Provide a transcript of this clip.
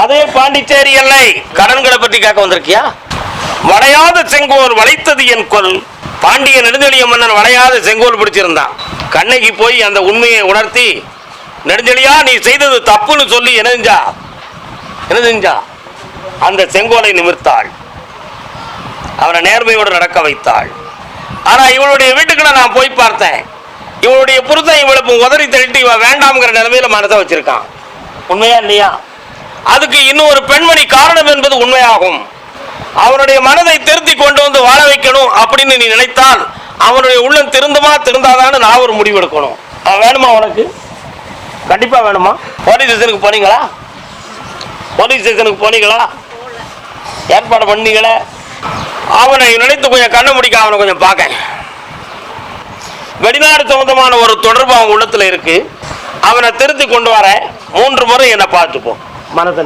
அதே பாண்டிச்சேரி எல்லை. கடன்களை பற்றி கேட்க வந்திருக்கியா? வளையாத செங்கோல் வளைத்தது என் கொல். பாண்டிய நெடுஞ்செழிய மன்னன் வளையாத செங்கோல் பிடிச்சிருந்தான். கண்ணகி போய் அந்த உண்மையை உணர்த்தி நெடுஞ்செழியா நீ செய்தது தப்புன்னு சொல்லி என்ன செஞ்சா? என்ன செஞ்சா? அந்த செங்கோலை நிமிர்த்தாள். அவனை நேர்மையோடு நடக்க வைத்தாள். ஆனா இவளுடைய வீட்டுக்குள்ள நான் போய் பார்த்தேன். இவளுடைய புருஷன் இவளுக்கு உதறி தள்ளிட்டு இவ வேண்டாம்ங்கிற நிலைமையில மனசை வச்சிருக்கான். உண்மையா இல்லையா? அதுக்கு இன்னும் ஒரு பெண்மணி காரணம் என்பது உண்மையாகும். அவனுடைய மனதை திருத்தி கொண்டு வந்து வாழ வைக்கணும் அப்படின்னு நீ நினைத்தால் அவனுடைய உள்ளம் திருந்துமா திருந்தாதான்னு நான் ஒரு முடிவு எடுக்கணும். வேணுமா உனக்கு? கண்டிப்பா வேணுமா? போலீஸ் ஸ்டேஷனுக்கு போனீங்களா? போலீஸ் ஸ்டேஷனுக்கு போனீங்களா? ஏற்பாடு பண்ணீங்களே? அவனை நினைத்து கொஞ்சம் கண்ணை முடிக்க அவனை கொஞ்சம் பார்க்க. வெளிநாடு சம்பந்தமான ஒரு தொடர்பு அவன் உள்ளத்துல இருக்கு. அவனை திருத்தி கொண்டு வர மூன்று முறை என்னை பார்த்துப்போம். மனதை